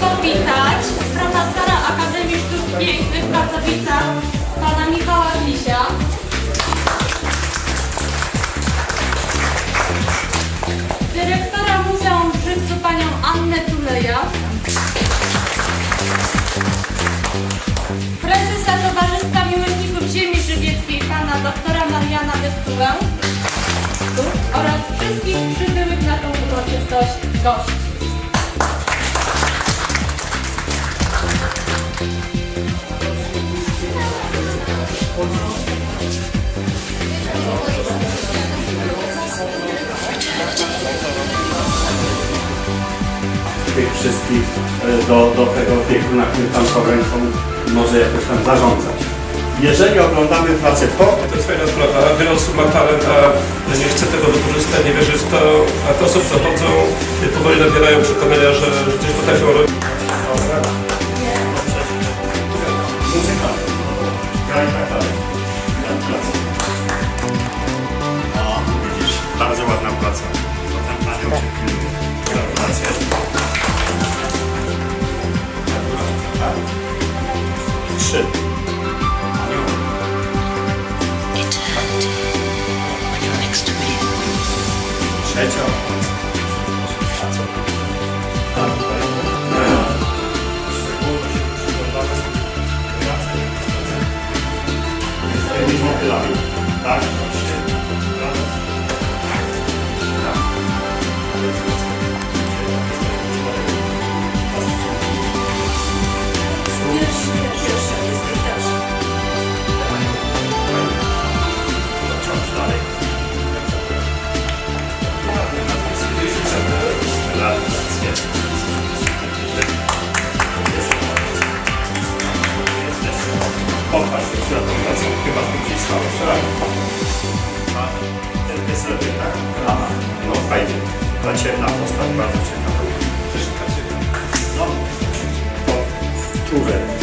powitać profesora Akademii Sztuk Pięknych w pana Michała Glisia. Dyrektora Muzeum w Żywcu panią Annę Tuleja. Prezesa Towarzystwa Miłośników Ziemi Żywieckiej pana doktora Mariana Dystułę oraz wszystkich przybyłych na tą uroczystość gości. Tych wszystkich e, do, do tego na którym tam tą ręką może jakoś tam zarządzać. Jeżeli oglądamy pracę po, To jest fajna sprawa. Wiele osób ma talent, a nie chce tego wykorzystać, nie wierzy w to, a te osoby zachodzą powoli nabierają przekonania, że że coś potrafią robić. O, widzisz, bardzo ładna praca. Potem panią cię pilnuje. Gratulacje. Trzy. Aniu. eternity z tymi motylami. Tak, właśnie. Brawo. Popatrz na tą pracę, chyba tu gdzieś stałeś rano. A ten jest lewy, tak? Aha, no fajnie. Ta ciemna postać bardzo ciekawa. No, to turę.